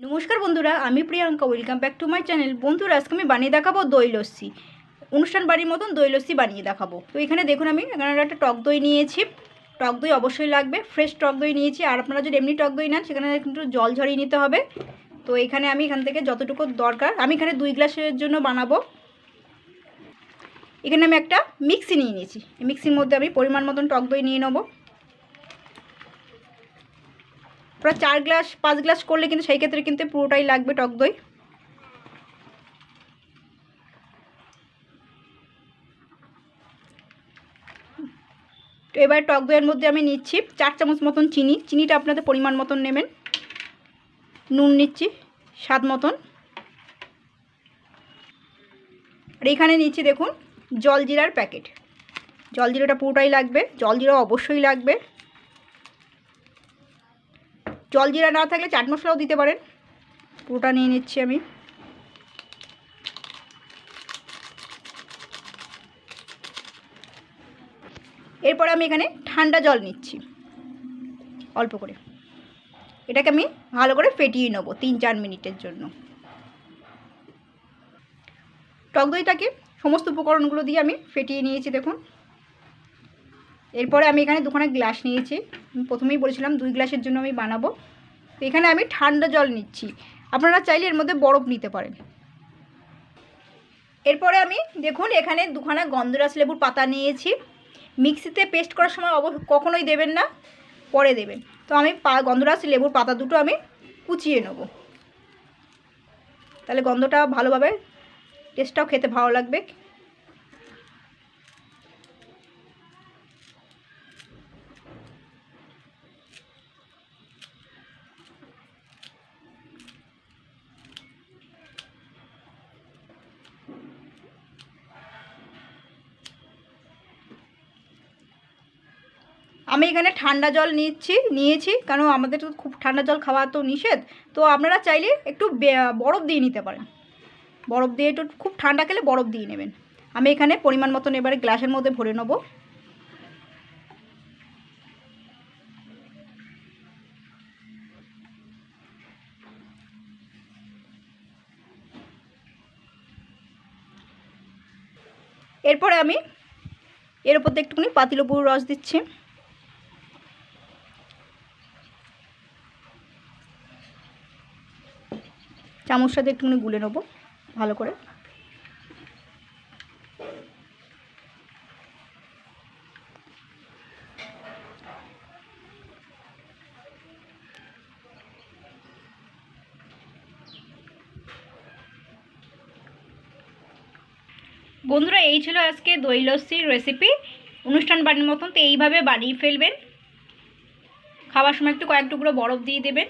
নমস্কার বন্ধুরা, আমি Priyanka. Welcome back to my channel বন্ধুরা, আজকে আমি বানিয়ে দেখাবো দই লস্যি। অনুষ্ঠান বাড়ির মতন দই লস্যি বানিয়ে দেখাবো। তো এখানে দেখুন আমি, এখানে একটা টক দই নিয়েছি। টক দই অবশ্যই লাগবে। ফ্রেশ টক দই নিয়েছি। আর আপনারা যদি এমনি টক দই নেন, সেখানে কিন্তু জল ঝরিয়ে নিতে হবে। তো এখানে আমি এখান থেকে যতটুকু দরকার, আমি এখানে দুই গ্লাসের জন্য বানাবো। এখানে আমি একটা মিক্সি নিয়ে নিয়েছি। মিক্সির মধ্যে আমি পরিমাণ মতন টক দই নিয়ে নেব। প্রায় চার গ্লাস, পাঁচ গ্লাস করলে কিন্তু সেই ক্ষেত্রে কিন্তু পুরোটাই লাগবে টক দই। তো এবার টক দইয়ের মধ্যে আমি নিচ্ছি চার চামচ মতন চিনি। চিনিটা আপনাদের পরিমাণ মতন নেবেন। নুন নিচ্ছি স্বাদ মতন। আর এখানে নিচ্ছি দেখুন জলজিরার প্যাকেট। জলজিরাটা পুরোটাই লাগবে। জলজিরা অবশ্যই লাগবে। জলজিরা না থাকলে চাট মশলাও দিতে পারেন। পুরোটা নিয়ে নিচ্ছি আমি। এরপরে আমি এখানে ঠান্ডা জল নিচ্ছি, অল্প করে। এটাকে আমি ভালো করে ফেটিয়ে নেব তিন চার মিনিটের জন্য। টক দইটাকে সমস্ত উপকরণগুলো দিয়ে আমি ফেটিয়ে নিয়েছি দেখুন। এরপরে আমি এখানে দুখানা গ্লাস নিয়েছি। প্রথমেই বলেছিলাম দুই গ্লাসের জন্য আমি বানাবো। তো এখানে আমি ঠান্ডা জল নিচ্ছি। আপনারা চাইলে এর মধ্যে বরফ নিতে পারেন। এরপরে আমি দেখুন এখানে দুখানা গন্ধরাজ লেবুর পাতা নিয়েছি। মিক্সিতে পেস্ট করার সময় অব কখনোই দেবেন না, পরে দেবেন। তো আমি পা, গন্ধরাজ লেবুর পাতা দুটো আমি কুচিয়ে নেব। তাহলে গন্ধটা ভালোভাবে টেস্টটাও খেতে ভালো লাগবে। আমি এখানে ঠান্ডা জল নিচ্ছি, নিয়েছি, কারণ আমাদের তো খুব ঠান্ডা জল খাওয়া তো নিষেধ। তো আপনারা চাইলে একটু বরফ দিয়ে নিতে পারেন। বরফ দিয়ে একটু খুব ঠান্ডা খেলে বরফ দিয়ে নেবেন। আমি এখানে পরিমাণ মতন এবারে গ্লাসের মধ্যে ভরে নেব। এরপরে আমি এর উপর দিয়ে একটুখানি পাতিলপুর রস দিচ্ছি। চামচটা দিয়ে একটুখানি গুলে নেব, ভালো করে। বন্ধুরা, এই ছিল আজকে দই লস্যির রেসিপি অনুষ্ঠান বাড়ির মতন তো এইভাবে বানিয়ে ফেলবেন। খাওয়ার সময় একটু কয়েক টুকরো বরফ দিয়ে দেবেন।